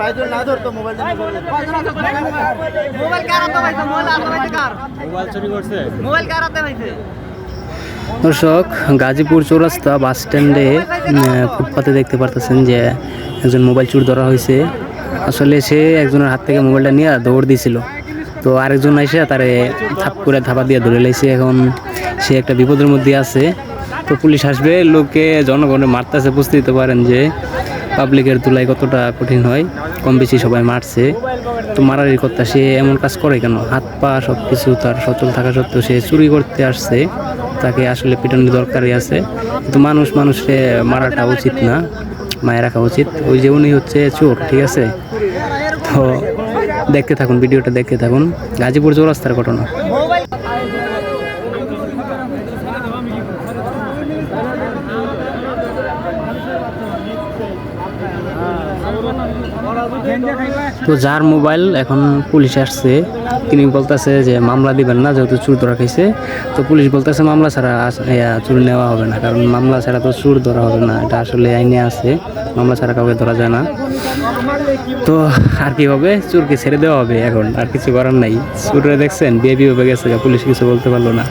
পাইছে মোবাইল চুরি করছে। মোবাইল দর্শক গাজীপুর চৌরাস্তা বাস স্ট্যান্ডে ফুটপাতে দেখতে পারতেছেন যে একজন মোবাইল চুর ধরা হয়েছে। আসলে সে একজনের হাত থেকে মোবাইলটা নিয়ে দৌড় দিছিল তো আরেকজন এসে তারে থাপ করে ধাপা দিয়ে ধরে লাইছে। এখন সে একটা বিপদের মধ্যে আছে। তো পুলিশ আসবে লোকে জনগণে মারতেছে বুঝতে দিতে পারেন যে পাবলিকের তুলায় কতটা কঠিন হয় কম বেশি সবাই মারছে। তো মারারি করতে সে এমন কাজ করে কেন? হাত পা সব কিছু তার সচল থাকা সত্ত্বেও সে চুরি করতে আসছে। তাকে আসলে পিটানোর দরকারই আছে। কিন্তু মানুষ মানুষকে মারাটা উচিত না মায়ের রাখা উচিত। ওই যে উনি হচ্ছে চোর, ঠিক আছে? তো দেখতে থাকুন, ভিডিওটা দেখতে থাকুন। গাজীপুর চৌরাস্তার ঘটনা। তো যার মোবাইল এখন পুলিশ আসছে, তিনি বলতেছে যে মামলা দিবেন না, যেহেতু চুর ধরা খাইছে। তো পুলিশ বলতেছে মামলা ছাড়া চুর নেওয়া হবে না, কারণ মামলা ছাড়া তো চুর ধরা হবে না, এটা আসলে আইনে আছে, মামলা ছাড়া কাউকে ধরা যায় না। তো আর কি হবে চুরকে ছেড়ে দেওয়া হবে এখন, আর কিছু করার নাই। চুরে দেখছেন, বিয়ে বিয়ে গেছে, পুলিশ কিছু বলতে পারল না।